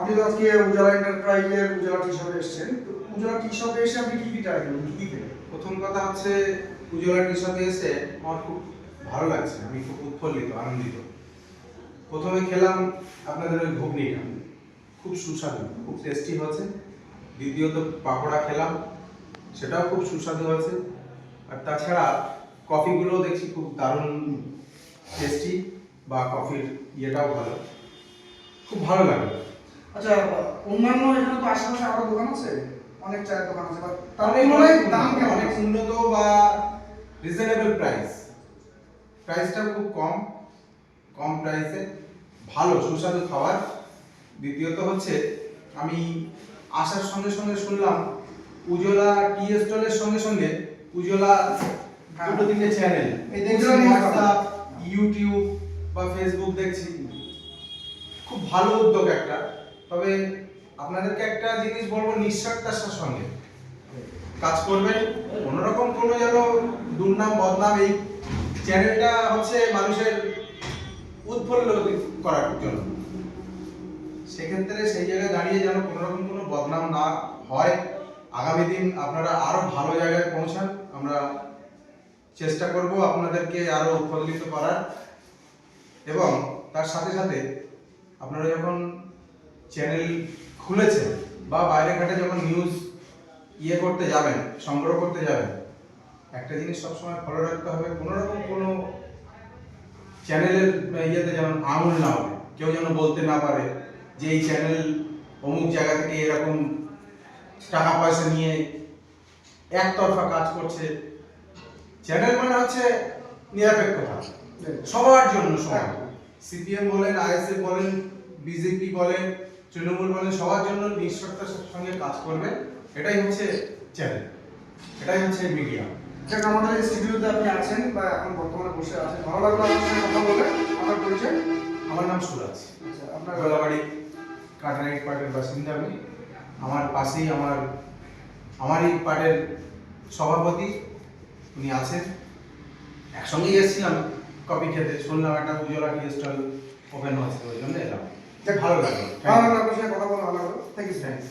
আপনি তো আজকে উজালা এন্টারপ্রাইজের উজালা টি শপে এসেছেন। উজালা টি শপে এসে আপনি কি কি ট্রাই কি কি প্রথম কথা হচ্ছে উজ্জ্বলা টি শপে এসে আমার খুব ভালো লাগছে, আমি খুব উৎফুল্লিত, আনন্দিত। প্রথমে খেলাম আপনাদের ওই ঘুগনিটা। খুব সুস্বাদু, খুব টেস্টি হয়েছে। দ্বিতীয়ত পাকোড়া খেলাম, সেটাও খুব সুস্বাদু হয়েছে। আর তাছাড়া কফিগুলো দেখছি খুব দারুণ টেস্টি বা কফির ইয়েটাও ভালো। খুব ভালো লাগল আচ্ছা অন্যান্য এখানে তো আশেপাশে আরও দোকান আছে অনেক চায়ের দোকান আছে অনেক তুলনায় দাম কেমন? অনেক? উন্নত বা রিজনেবল প্রাইস প্রাইসটা খুব কম কম প্রাইসে ভালো সুস্বাদু খাবার। দ্বিতীয়ত হচ্ছে আমি আসার সঙ্গে সঙ্গে শুনলাম উজ্জ্বলা টি স্টলের সঙ্গে সঙ্গে উজ্জ্বলা দুটো তিনটে চ্যানেল ইউটিউব বা ফেসবুক দেখছি। খুব ভালো উদ্যোগ একটা। তবে আপনাদেরকে একটা জিনিস বলব নিঃস্বার্থার সঙ্গে। কাজ করবেন কোনোরকম কোনো যেন দুর্নাম, বদনাম এই চ্যানেলটা হচ্ছে মানুষের উৎফুল্ল করার জন্য। সেক্ষেত্রে সেই জায়গায় দাঁড়িয়ে যেন কোনোরকম কোনো বদনাম না হয়। আগামী দিন আপনারা আরও ভালো জায়গায় পৌঁছান। আমরা চেষ্টা করব আপনাদেরকে আরও উৎফুল্লিত করার। এবং তার সাথে সাথে আপনারা যখন চ্যানেল খুলেছেন বা বাইরে ঘাটে যখন নিউজ ইয়ে করতে যাবেন সংগ্রহ করতে যাবেন একটা জিনিস সবসময় ফলো রাখতে হবে কোনো রকম কোনো চ্যানেলের ইয়েতে যেমন আঙুল না হবে কেউ যেন বলতে না পারে যে এই চ্যানেল অমুক জায়গা থেকে এরকম টাকা পয়সা নিয়ে একতরফা কাজ করছে। চ্যানেল মানে হচ্ছে নিরপেক্ষতা সবার জন্য সমান। সিপিএম বলেন আইএসএফ বলেন বিজেপি বলেন তৃণমূল বলেন সবার জন্য নিঃস্বার্থের সঙ্গে কাজ করবে এটাই হচ্ছে চ্যানেল এটাই হচ্ছে মিডিয়া যাক আমাদের এই স্টুডিওতে আপনি আছেন বা এখন বর্তমানে বসে আছেন ভালো লাগল আপনার সঙ্গে কথা বলে আমার পরিচয় আমার নাম সুরাজ। আচ্ছা আপনার গোলাবাড়ি কাটারাই পার্টের বাসিন্দা আমি। আমার পাশেই আমার আমারই পার্টের সভাপতি উনি আছেন। একসঙ্গেই এসেছিলাম কফি খেতে। শুনলাম একটা উজ্জ্বলা টি স্টল ওপেন হচ্ছে ওই জন্য যাক, ভালো লাগল। ভালো লাগল সে কথা বলে ভালো লাগল। Thank you thanks